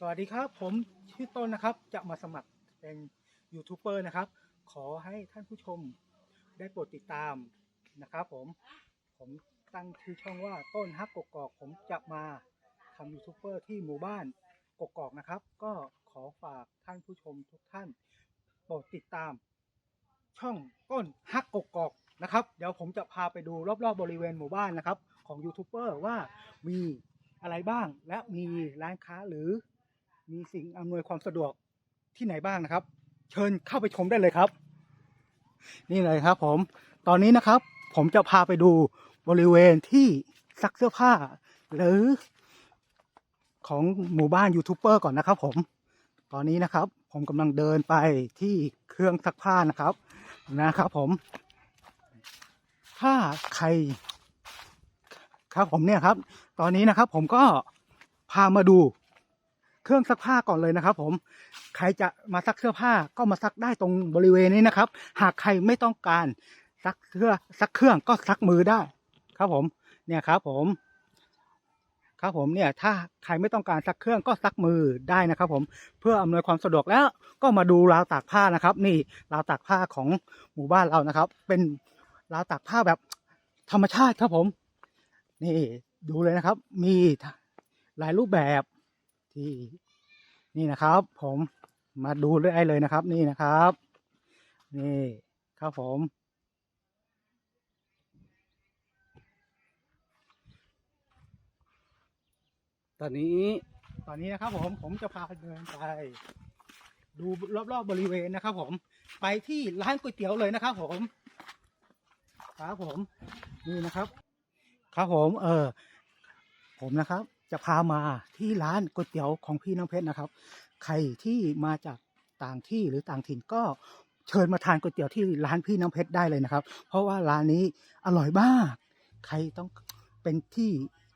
สวัสดีครับผมชื่อต้นนะครับจะมาสมัครเป็นยูทูบเบอร์นะครับ ขอให้ท่านผู้ชมได้โปรดติดตามนะครับ ผมผมตั้งชื่อช่องว่าต้นฮักกกอกผมจะมาทำยูทูบเบอร์ที่หมู่บ้านกกอกนะครับ ก็ขอฝากท่านผู้ชมทุกท่าน โปรดติดตาม ช่องต้นฮักกกอกนะครับ เดี๋ยวผมจะพาไปดูรอบๆบริเวณหมู่บ้านนะครับ ของยูทูบเบอร์ว่ามีอะไรบ้างและมีร้านค้าหรือ มีสิ่งอำนวยความสะดวกที่ไหนบ้างนะครับ เชิญเข้าไปชมได้เลยครับ นี่เลยครับ ผมตอนนี้นะครับ ผมจะพาไปดูบริเวณที่ซักเสื้อผ้า หรือ ของหมู่บ้านยูทูบเบอร์ก่อนนะครับ ผมตอนนี้นะครับ ผมกำลังเดินไปที่เครื่องซักผ้านะครับ นะครับ ผม ถ้าใคร ครับผมเนี่ยครับ ตอนนี้นะครับ ผมก็พามาดู เครื่องซักผ้าก่อนเลยนะครับ ผม ใครจะมาซักเสื้อผ้าก็มาซักได้ตรงบริเวณนี้นะครับ หากใครไม่ต้องการซักเสื้อซักเครื่องก็ซักมือได้ ครับผม เนี่ยครับ ผม ครับผมเนี่ย ถ้าใครไม่ต้องการซักเครื่องก็ซักมือได้นะครับ ผม เพื่ออำนวยความสะดวกแล้ว ก็มาดูราวตากผ้านะครับ นี่ราวตากผ้าของหมู่บ้านเรานะครับ เป็นราวตากผ้าแบบธรรมชาติครับผม นี่ดูเลยนะครับ มีหลายรูปแบบ ที่นี่นะครับ ผมมาดูได้เลยนะครับ นี่นะครับ นี่ครับผม ตอนนี้ตอนนี้นะครับ ผมผมจะพาเดินไป ดูรอบๆบริเวณนะครับ ผมไปที่ร้านก๋วยเตี๋ยวเลยนะครับ ผมครับผมนี่นะครับ ครับผม เออผมนะครับ จะพามาที่ร้านก๋วยเตี๋ยวของพี่น้ำเพชรนะครับ ใครที่มาจากต่างที่หรือต่างถิ่นก็เชิญมาทานก๋วยเตี๋ยวที่ร้านพี่น้ำเพชรได้เลยนะครับ เพราะว่าร้านนี้อร่อยมาก ใครต้องเป็นที่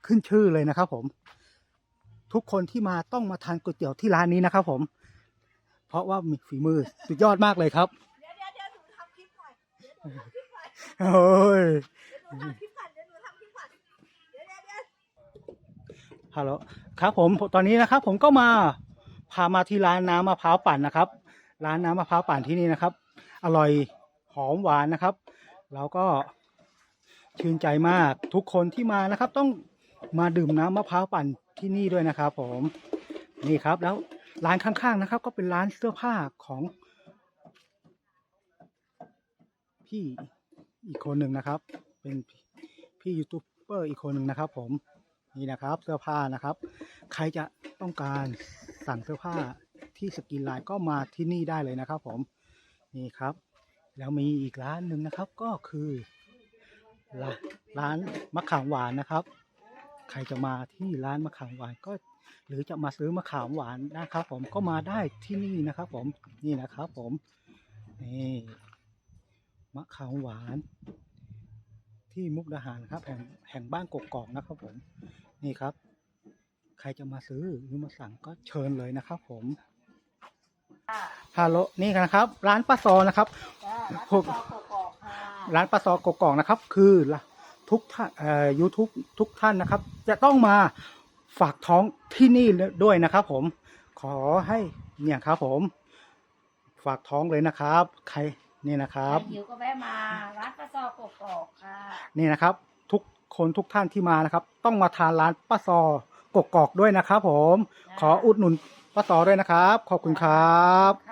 ขึ้นชื่อเลยนะครับ ผม ทุกคนที่มาต้องมาทานก๋วยเตี๋ยวที่ร้านนี้นะครับ ผม เพราะว่ามีฝีมือสุดยอดมากเลยครับ เดี๋ยวเดี๋ยวเดี๋ยวหนูทำคลิปหน่อยเดี๋ยวหนูทำคลิปหน่อยโอ้ย เดี๋ยวหนูทำคลิป ฮัลโหลครับผมตอนนี้นะครับ ผมก็มาพามาที่ร้านน้ำมะพร้าวปั่นนะครับ ร้านน้ำมะพร้าวปั่นที่นี่นะครับ อร่อยหอมหวานนะครับ แล้วก็ชื่นใจมากทุกคนที่มานะครับ ต้องมาดื่มน้ำมะพร้าวปั่นที่นี่ด้วยนะครับ ผมนี่ครับ แล้วร้านข้างๆนะครับ ก็เป็นร้านเสื้อผ้าของพี่อีกคนหนึ่งนะครับ เป็นพี่ยูทูบเบอร์อีกคนหนึ่งนะครับ ผม นี่นะครับเสื้อผ้านะครับ ใครจะต้องการสั่งเสื้อผ้าที่สกินไลน์ก็มาที่นี่ได้เลยนะครับ ผมนี่ครับ แล้วมีอีกร้านหนึ่งนะครับก็คือร้านร้านมะขามหวานนะครับ ใครจะมาที่ร้านมะขามหวานก็ หรือจะมาซื้อมะขามหวานนะครับ ผมก็มาได้ที่นี่นะครับ ผมนี่นะครับ ผมนี่มะขามหวานที่มุกดาหารครับแห่งแห่งบ้านกกอกนะครับผม นี่ครับ ใครจะมาซื้อหรือมาสั่งก็เชิญเลยนะครับ ผมฮัลโหลนี่นะครับ ร้านป้าซอนะครับจ้าร้านพวกกอกกอกค่ะร้านป้าซอกกอกนะครับ คือทุกท่านเอ่อยูทูบทุกท่านนะครับ จะต้องมาฝากท้องที่นี่ด้วยนะครับ ผมขอให้เนี่ยครับ ผม ฝากท้องเลยนะครับ ใครนี่นะครับหิวก็แวะมาร้านปลาซอกกอกค่ะ นี่นะครับทุก คนทุกท่านที่มานะครับ ต้องมาทานร้านป้าซอกกอกด้วยนะครับผม ขออุดหนุนป้าซอด้วยนะครับ ขอบคุณครับค่ะ